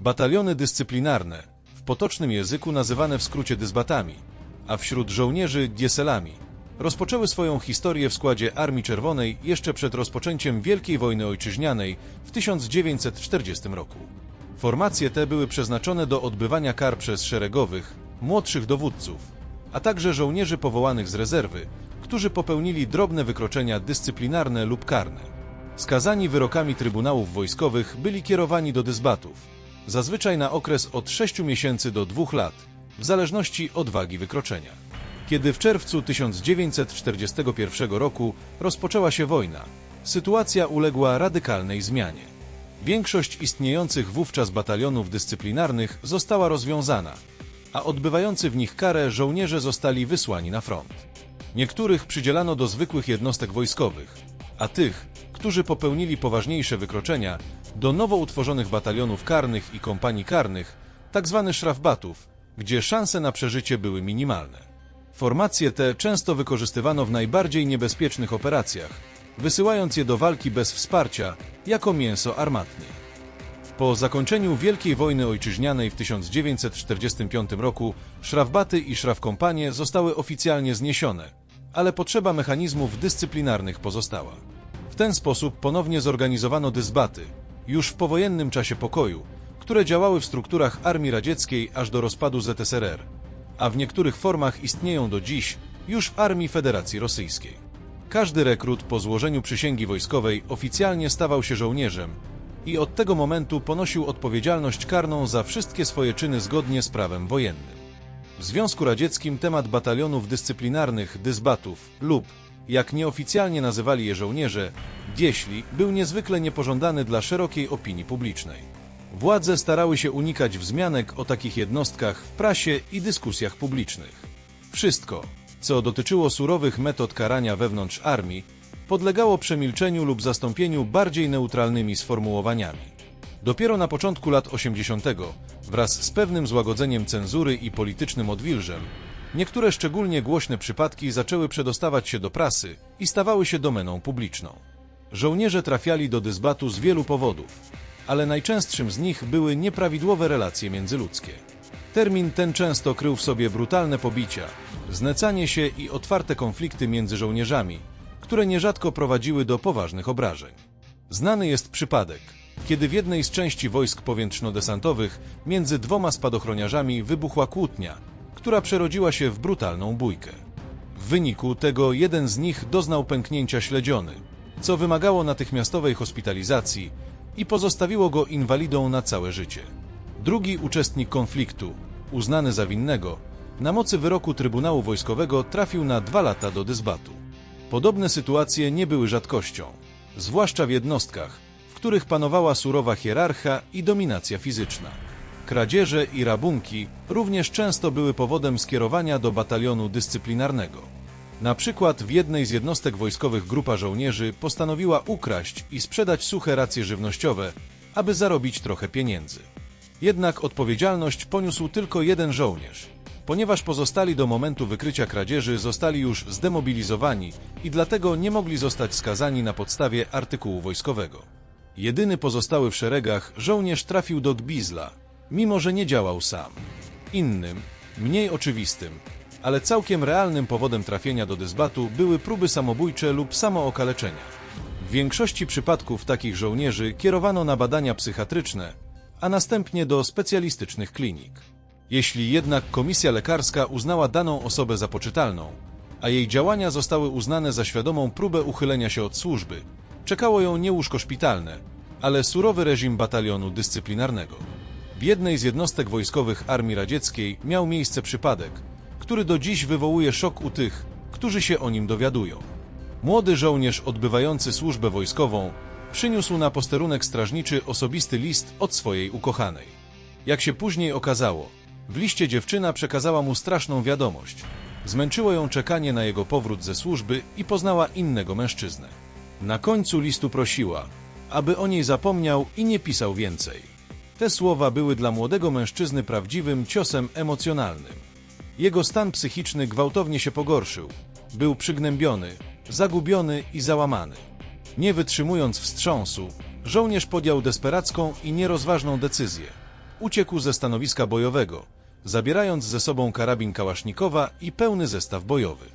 Bataliony dyscyplinarne, w potocznym języku nazywane w skrócie dysbatami, a wśród żołnierzy dieselami, rozpoczęły swoją historię w składzie Armii Czerwonej jeszcze przed rozpoczęciem Wielkiej Wojny Ojczyźnianej w 1940 roku. Formacje te były przeznaczone do odbywania kar przez szeregowych, młodszych dowódców, a także żołnierzy powołanych z rezerwy, którzy popełnili drobne wykroczenia dyscyplinarne lub karne. Skazani wyrokami trybunałów wojskowych byli kierowani do dysbatów, zazwyczaj na okres od 6 miesięcy do 2 lat, w zależności od wagi wykroczenia. Kiedy w czerwcu 1941 roku rozpoczęła się wojna, sytuacja uległa radykalnej zmianie. Większość istniejących wówczas batalionów dyscyplinarnych została rozwiązana, a odbywający w nich karę żołnierze zostali wysłani na front. Niektórych przydzielano do zwykłych jednostek wojskowych, a tych, którzy popełnili poważniejsze wykroczenia, do nowo utworzonych batalionów karnych i kompanii karnych, tzw. szrafbatów, gdzie szanse na przeżycie były minimalne. Formacje te często wykorzystywano w najbardziej niebezpiecznych operacjach, wysyłając je do walki bez wsparcia, jako mięso armatnie. Po zakończeniu Wielkiej Wojny Ojczyźnianej w 1945 roku szrafbaty i szrafkompanie zostały oficjalnie zniesione, ale potrzeba mechanizmów dyscyplinarnych pozostała. W ten sposób ponownie zorganizowano dysbaty, już w powojennym czasie pokoju, które działały w strukturach Armii Radzieckiej aż do rozpadu ZSRR, a w niektórych formach istnieją do dziś już w Armii Federacji Rosyjskiej. Każdy rekrut po złożeniu przysięgi wojskowej oficjalnie stawał się żołnierzem i od tego momentu ponosił odpowiedzialność karną za wszystkie swoje czyny zgodnie z prawem wojennym. W Związku Radzieckim temat batalionów dyscyplinarnych, dysbatów lub, jak nieoficjalnie nazywali je żołnierze, dieśli, był niezwykle niepożądany dla szerokiej opinii publicznej. Władze starały się unikać wzmianek o takich jednostkach w prasie i dyskusjach publicznych. Wszystko, co dotyczyło surowych metod karania wewnątrz armii, podlegało przemilczeniu lub zastąpieniu bardziej neutralnymi sformułowaniami. Dopiero na początku lat 80. wraz z pewnym złagodzeniem cenzury i politycznym odwilżem, niektóre szczególnie głośne przypadki zaczęły przedostawać się do prasy i stawały się domeną publiczną. Żołnierze trafiali do dysbatu z wielu powodów, ale najczęstszym z nich były nieprawidłowe relacje międzyludzkie. Termin ten często krył w sobie brutalne pobicia, znecanie się i otwarte konflikty między żołnierzami, które nierzadko prowadziły do poważnych obrażeń. Znany jest przypadek, kiedy w jednej z części wojsk powietrzno-desantowych między dwoma spadochroniarzami wybuchła kłótnia, która przerodziła się w brutalną bójkę. W wyniku tego jeden z nich doznał pęknięcia śledziony, co wymagało natychmiastowej hospitalizacji i pozostawiło go inwalidą na całe życie. Drugi uczestnik konfliktu, uznany za winnego, na mocy wyroku Trybunału Wojskowego trafił na dwa lata do dysbatu. Podobne sytuacje nie były rzadkością, zwłaszcza w jednostkach, w których panowała surowa hierarcha i dominacja fizyczna. Kradzieże i rabunki również często były powodem skierowania do batalionu dyscyplinarnego. Na przykład w jednej z jednostek wojskowych grupa żołnierzy postanowiła ukraść i sprzedać suche racje żywnościowe, aby zarobić trochę pieniędzy. Jednak odpowiedzialność poniósł tylko jeden żołnierz, ponieważ pozostali do momentu wykrycia kradzieży zostali już zdemobilizowani i dlatego nie mogli zostać skazani na podstawie artykułu wojskowego. Jedyny pozostały w szeregach żołnierz trafił do Gbizla, mimo że nie działał sam. Innym, mniej oczywistym, ale całkiem realnym powodem trafienia do dysbatu były próby samobójcze lub samookaleczenia. W większości przypadków takich żołnierzy kierowano na badania psychiatryczne, a następnie do specjalistycznych klinik. Jeśli jednak komisja lekarska uznała daną osobę za poczytalną, a jej działania zostały uznane za świadomą próbę uchylenia się od służby, czekało ją nie łóżko szpitalne, ale surowy reżim batalionu dyscyplinarnego. W jednej z jednostek wojskowych Armii Radzieckiej miał miejsce przypadek, który do dziś wywołuje szok u tych, którzy się o nim dowiadują. Młody żołnierz odbywający służbę wojskową przyniósł na posterunek strażniczy osobisty list od swojej ukochanej. Jak się później okazało, w liście dziewczyna przekazała mu straszną wiadomość. Zmęczyło ją czekanie na jego powrót ze służby i poznała innego mężczyznę. Na końcu listu prosiła, aby o niej zapomniał i nie pisał więcej. Te słowa były dla młodego mężczyzny prawdziwym ciosem emocjonalnym. Jego stan psychiczny gwałtownie się pogorszył. Był przygnębiony, zagubiony i załamany. Nie wytrzymując wstrząsu, żołnierz podjął desperacką i nierozważną decyzję. uciekł ze stanowiska bojowego, zabierając ze sobą karabin Kałasznikowa i pełny zestaw bojowy.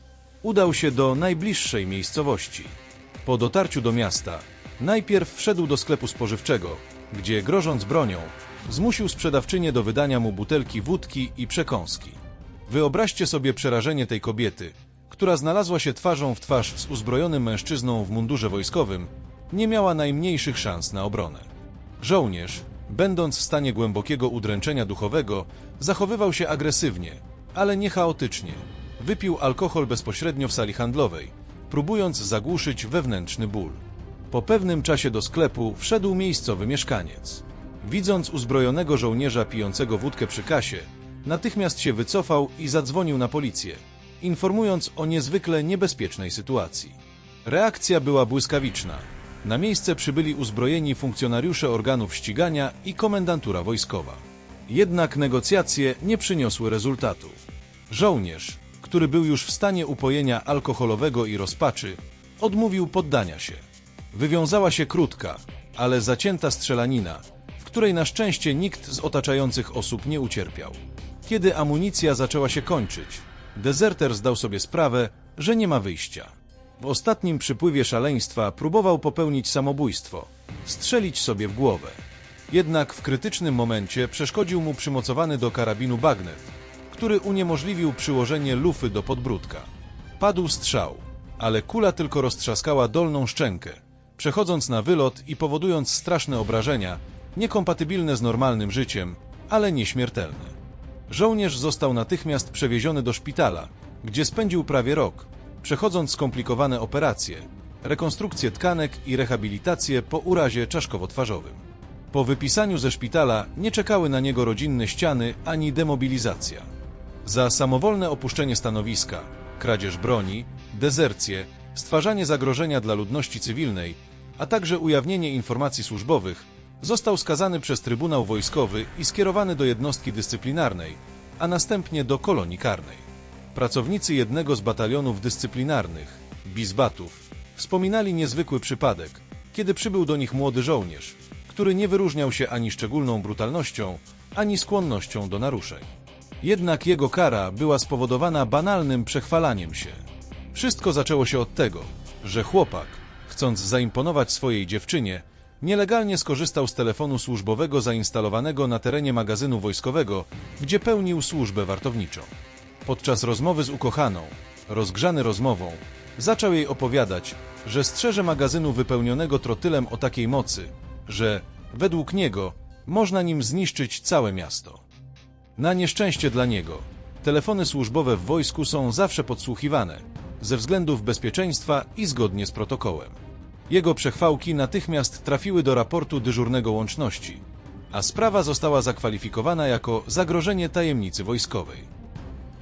Udał się do najbliższej miejscowości. Po dotarciu do miasta, najpierw wszedł do sklepu spożywczego, gdzie grożąc bronią, zmusił sprzedawczynię do wydania mu butelki wódki i przekąski. Wyobraźcie sobie przerażenie tej kobiety, która znalazła się twarzą w twarz z uzbrojonym mężczyzną w mundurze wojskowym, nie miała najmniejszych szans na obronę. Żołnierz, będąc w stanie głębokiego udręczenia duchowego, zachowywał się agresywnie, ale nie chaotycznie. Wypił alkohol bezpośrednio w sali handlowej, próbując zagłuszyć wewnętrzny ból. Po pewnym czasie do sklepu wszedł miejscowy mieszkaniec. Widząc uzbrojonego żołnierza pijącego wódkę przy kasie, natychmiast się wycofał i zadzwonił na policję, informując o niezwykle niebezpiecznej sytuacji. Reakcja była błyskawiczna. Na miejsce przybyli uzbrojeni funkcjonariusze organów ścigania i komendantura wojskowa. Jednak negocjacje nie przyniosły rezultatu. Żołnierz, który był już w stanie upojenia alkoholowego i rozpaczy, odmówił poddania się. Wywiązała się krótka, ale zacięta strzelanina, w której na szczęście nikt z otaczających osób nie ucierpiał. Kiedy amunicja zaczęła się kończyć, dezerter zdał sobie sprawę, że nie ma wyjścia. W ostatnim przypływie szaleństwa próbował popełnić samobójstwo, strzelić sobie w głowę. Jednak w krytycznym momencie przeszkodził mu przymocowany do karabinu bagnet, który uniemożliwił przyłożenie lufy do podbródka. Padł strzał, ale kula tylko roztrzaskała dolną szczękę, przechodząc na wylot i powodując straszne obrażenia, niekompatybilne z normalnym życiem, ale nieśmiertelne. Żołnierz został natychmiast przewieziony do szpitala, gdzie spędził prawie rok, przechodząc skomplikowane operacje, rekonstrukcję tkanek i rehabilitację po urazie czaszkowo-twarzowym. Po wypisaniu ze szpitala nie czekały na niego rodzinne ściany ani demobilizacja. Za samowolne opuszczenie stanowiska, kradzież broni, dezercję, stwarzanie zagrożenia dla ludności cywilnej, a także ujawnienie informacji służbowych, został skazany przez Trybunał Wojskowy i skierowany do jednostki dyscyplinarnej, a następnie do kolonii karnej. Pracownicy jednego z batalionów dyscyplinarnych, Bizbatów, wspominali niezwykły przypadek, kiedy przybył do nich młody żołnierz, który nie wyróżniał się ani szczególną brutalnością, ani skłonnością do naruszeń. Jednak jego kara była spowodowana banalnym przechwalaniem się. Wszystko zaczęło się od tego, że chłopak, chcąc zaimponować swojej dziewczynie, nielegalnie skorzystał z telefonu służbowego zainstalowanego na terenie magazynu wojskowego, gdzie pełnił służbę wartowniczą. Podczas rozmowy z ukochaną, rozgrzany rozmową, zaczął jej opowiadać, że strzeże magazynu wypełnionego trotylem o takiej mocy, że, według niego, można nim zniszczyć całe miasto. Na nieszczęście dla niego, telefony służbowe w wojsku są zawsze podsłuchiwane, ze względów bezpieczeństwa i zgodnie z protokołem. Jego przechwałki natychmiast trafiły do raportu dyżurnego łączności, a sprawa została zakwalifikowana jako zagrożenie tajemnicy wojskowej.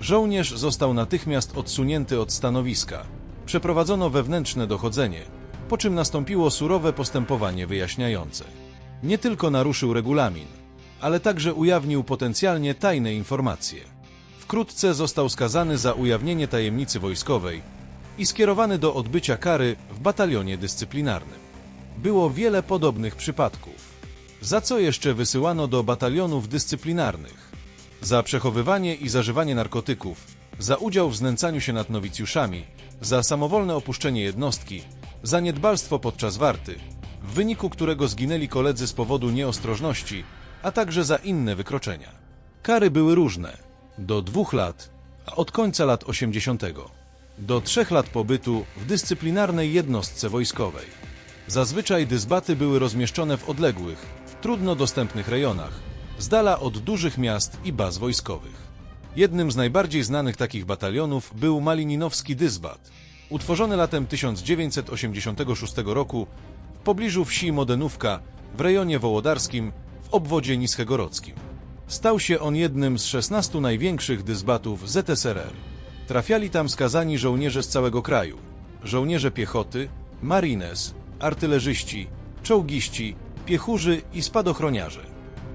Żołnierz został natychmiast odsunięty od stanowiska. Przeprowadzono wewnętrzne dochodzenie, po czym nastąpiło surowe postępowanie wyjaśniające. Nie tylko naruszył regulamin, ale także ujawnił potencjalnie tajne informacje. Wkrótce został skazany za ujawnienie tajemnicy wojskowej i skierowany do odbycia kary w batalionie dyscyplinarnym. Było wiele podobnych przypadków. Za co jeszcze wysyłano do batalionów dyscyplinarnych? Za przechowywanie i zażywanie narkotyków, za udział w znęcaniu się nad nowicjuszami, za samowolne opuszczenie jednostki, za niedbalstwo podczas warty, w wyniku którego zginęli koledzy z powodu nieostrożności, a także za inne wykroczenia. Kary były różne. Do dwóch lat, a od końca lat 80. do trzech lat pobytu w dyscyplinarnej jednostce wojskowej. Zazwyczaj dyzbaty były rozmieszczone w odległych, trudno dostępnych rejonach, z dala od dużych miast i baz wojskowych. Jednym z najbardziej znanych takich batalionów był Malininowski Dyzbat, utworzony latem 1986 roku w pobliżu wsi Modenówka w rejonie wołodarskim w obwodzie nischegorodzkim. Stał się on jednym z 16 największych dyzbatów ZSRR. Trafiali tam skazani żołnierze z całego kraju, żołnierze piechoty, marines, artylerzyści, czołgiści, piechurzy i spadochroniarze.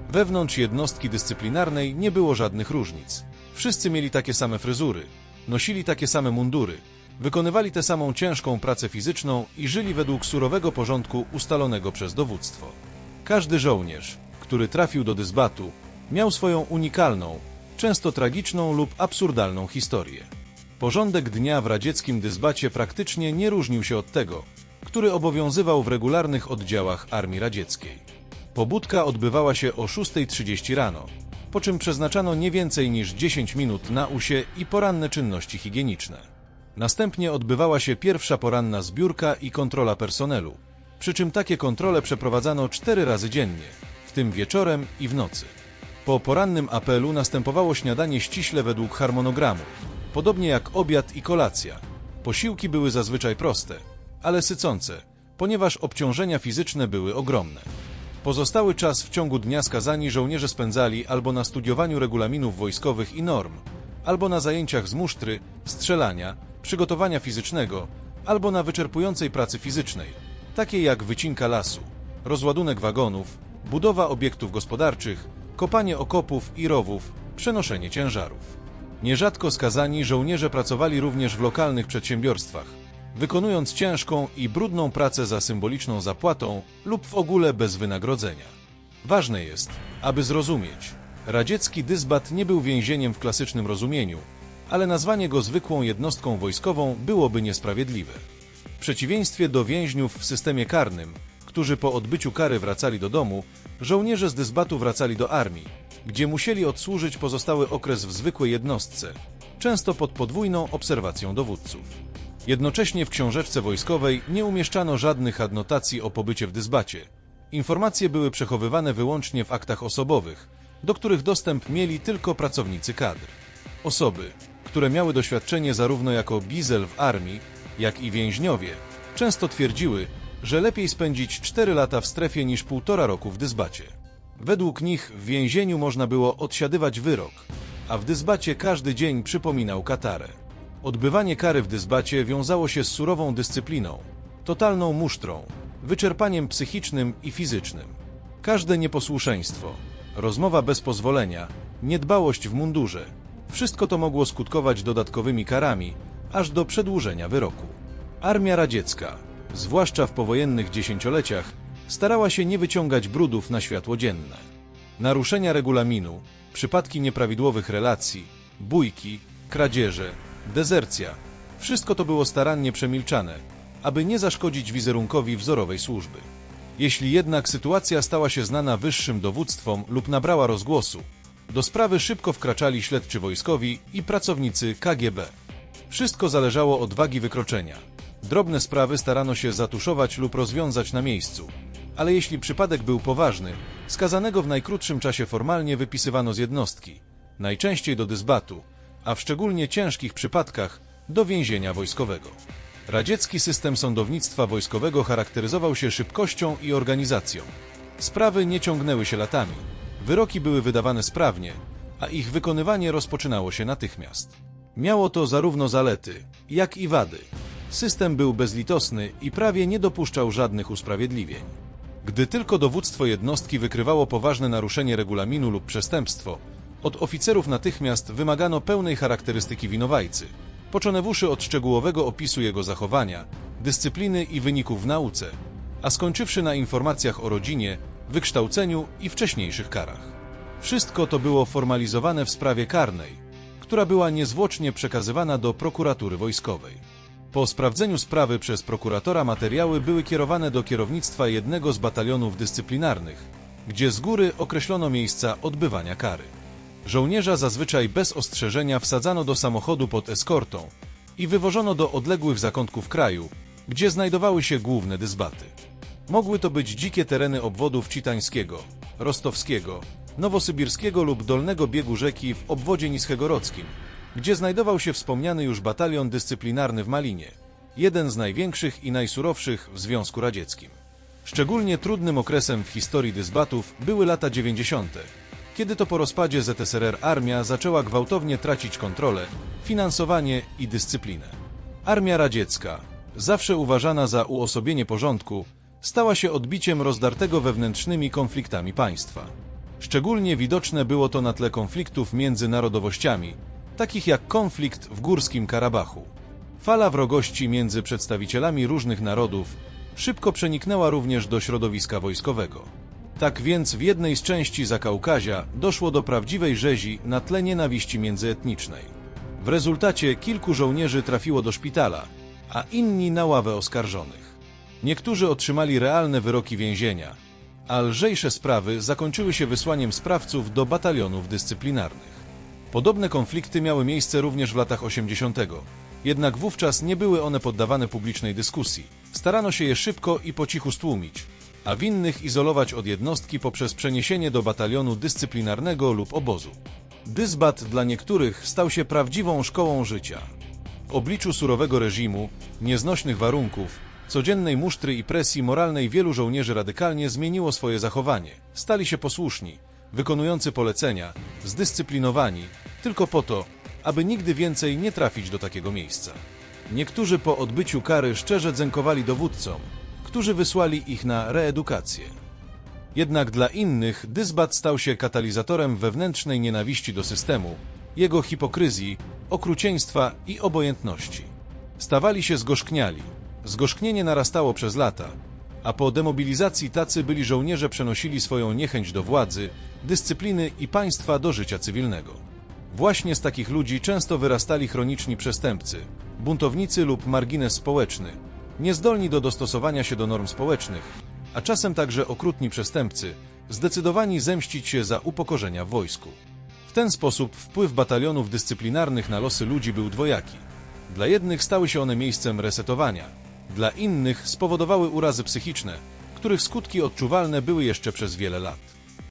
Wewnątrz jednostki dyscyplinarnej nie było żadnych różnic. Wszyscy mieli takie same fryzury, nosili takie same mundury, wykonywali tę samą ciężką pracę fizyczną i żyli według surowego porządku ustalonego przez dowództwo. Każdy żołnierz, który trafił do dyzbatu, miał swoją unikalną, często tragiczną lub absurdalną historię. Porządek dnia w radzieckim dyzbacie praktycznie nie różnił się od tego, który obowiązywał w regularnych oddziałach Armii Radzieckiej. Pobudka odbywała się o 6.30 rano, po czym przeznaczano nie więcej niż 10 minut na usie i poranne czynności higieniczne. Następnie odbywała się pierwsza poranna zbiórka i kontrola personelu, przy czym takie kontrole przeprowadzano cztery razy dziennie, w tym wieczorem i w nocy. Po porannym apelu następowało śniadanie ściśle według harmonogramu, podobnie jak obiad i kolacja. Posiłki były zazwyczaj proste, ale sycące, ponieważ obciążenia fizyczne były ogromne. Pozostały czas w ciągu dnia skazani żołnierze spędzali albo na studiowaniu regulaminów wojskowych i norm, albo na zajęciach z musztry, strzelania, przygotowania fizycznego, albo na wyczerpującej pracy fizycznej, takiej jak wycinka lasu, rozładunek wagonów, budowa obiektów gospodarczych, kopanie okopów i rowów, przenoszenie ciężarów. Nierzadko skazani żołnierze pracowali również w lokalnych przedsiębiorstwach, wykonując ciężką i brudną pracę za symboliczną zapłatą lub w ogóle bez wynagrodzenia. Ważne jest, aby zrozumieć, radziecki dyzbat nie był więzieniem w klasycznym rozumieniu, ale nazwanie go zwykłą jednostką wojskową byłoby niesprawiedliwe. W przeciwieństwie do więźniów w systemie karnym, którzy po odbyciu kary wracali do domu, żołnierze z dyzbatu wracali do armii, gdzie musieli odsłużyć pozostały okres w zwykłej jednostce, często pod podwójną obserwacją dowódców. Jednocześnie w książeczce wojskowej nie umieszczano żadnych adnotacji o pobycie w dyzbacie. Informacje były przechowywane wyłącznie w aktach osobowych, do których dostęp mieli tylko pracownicy kadr. Osoby, które miały doświadczenie zarówno jako bizel w armii, jak i więźniowie, często twierdziły, że lepiej spędzić 4 lata w strefie niż półtora roku w dyzbacie. Według nich w więzieniu można było odsiadywać wyrok, a w dyzbacie każdy dzień przypominał katarę. Odbywanie kary w dyzbacie wiązało się z surową dyscypliną, totalną musztrą, wyczerpaniem psychicznym i fizycznym. Każde nieposłuszeństwo, rozmowa bez pozwolenia, niedbałość w mundurze, wszystko to mogło skutkować dodatkowymi karami, aż do przedłużenia wyroku. Armia radziecka, zwłaszcza w powojennych dziesięcioleciach, starała się nie wyciągać brudów na światło dzienne. Naruszenia regulaminu, przypadki nieprawidłowych relacji, bójki, kradzieże, dezercja wszystko to było starannie przemilczane, aby nie zaszkodzić wizerunkowi wzorowej służby. Jeśli jednak sytuacja stała się znana wyższym dowództwom lub nabrała rozgłosu, do sprawy szybko wkraczali śledczy wojskowi i pracownicy KGB. Wszystko zależało od wagi wykroczenia. Drobne sprawy starano się zatuszować lub rozwiązać na miejscu, ale jeśli przypadek był poważny, skazanego w najkrótszym czasie formalnie wypisywano z jednostki, najczęściej do dyzbatu, a w szczególnie ciężkich przypadkach do więzienia wojskowego. Radziecki system sądownictwa wojskowego charakteryzował się szybkością i organizacją. Sprawy nie ciągnęły się latami, wyroki były wydawane sprawnie, a ich wykonywanie rozpoczynało się natychmiast. Miało to zarówno zalety, jak i wady. System był bezlitosny i prawie nie dopuszczał żadnych usprawiedliwień. Gdy tylko dowództwo jednostki wykrywało poważne naruszenie regulaminu lub przestępstwo, od oficerów natychmiast wymagano pełnej charakterystyki winowajcy, poczonewuszy od szczegółowego opisu jego zachowania, dyscypliny i wyników w nauce, a skończywszy na informacjach o rodzinie, wykształceniu i wcześniejszych karach. Wszystko to było formalizowane w sprawie karnej, która była niezwłocznie przekazywana do prokuratury wojskowej. Po sprawdzeniu sprawy przez prokuratora materiały były kierowane do kierownictwa jednego z batalionów dyscyplinarnych, gdzie z góry określono miejsca odbywania kary. Żołnierza zazwyczaj bez ostrzeżenia wsadzano do samochodu pod eskortą i wywożono do odległych zakątków kraju, gdzie znajdowały się główne dyzbaty. Mogły to być dzikie tereny obwodów citańskiego, rostowskiego, nowosybirskiego lub dolnego biegu rzeki w obwodzie nischegorodzkim, gdzie znajdował się wspomniany już batalion dyscyplinarny w Malinie, jeden z największych i najsurowszych w Związku Radzieckim. Szczególnie trudnym okresem w historii dyzbatów były lata 90., kiedy to po rozpadzie ZSRR armia zaczęła gwałtownie tracić kontrolę, finansowanie i dyscyplinę. Armia radziecka, zawsze uważana za uosobienie porządku, stała się odbiciem rozdartego wewnętrznymi konfliktami państwa. Szczególnie widoczne było to na tle konfliktów między narodowościami, takich jak konflikt w Górskim Karabachu. Fala wrogości między przedstawicielami różnych narodów szybko przeniknęła również do środowiska wojskowego. Tak więc w jednej z części Zakaukazia doszło do prawdziwej rzezi na tle nienawiści międzyetnicznej. W rezultacie kilku żołnierzy trafiło do szpitala, a inni na ławę oskarżonych. Niektórzy otrzymali realne wyroki więzienia, a lżejsze sprawy zakończyły się wysłaniem sprawców do batalionów dyscyplinarnych. Podobne konflikty miały miejsce również w latach 80., jednak wówczas nie były one poddawane publicznej dyskusji. Starano się je szybko i po cichu stłumić, a winnych izolować od jednostki poprzez przeniesienie do batalionu dyscyplinarnego lub obozu. Dysbat dla niektórych stał się prawdziwą szkołą życia. W obliczu surowego reżimu, nieznośnych warunków, codziennej musztry i presji moralnej wielu żołnierzy radykalnie zmieniło swoje zachowanie. Stali się posłuszni, wykonujący polecenia, zdyscyplinowani, tylko po to, aby nigdy więcej nie trafić do takiego miejsca. Niektórzy po odbyciu kary szczerze dziękowali dowódcom, którzy wysłali ich na reedukację. Jednak dla innych dysbat stał się katalizatorem wewnętrznej nienawiści do systemu, jego hipokryzji, okrucieństwa i obojętności. Stawali się zgorzkniali. Zgorzknienie narastało przez lata, a po demobilizacji tacy byli żołnierze przenosili swoją niechęć do władzy, dyscypliny i państwa do życia cywilnego. Właśnie z takich ludzi często wyrastali chroniczni przestępcy, buntownicy lub margines społeczny, niezdolni do dostosowania się do norm społecznych, a czasem także okrutni przestępcy, zdecydowani zemścić się za upokorzenia w wojsku. W ten sposób wpływ batalionów dyscyplinarnych na losy ludzi był dwojaki. Dla jednych stały się one miejscem resetowania, dla innych spowodowały urazy psychiczne, których skutki odczuwalne były jeszcze przez wiele lat.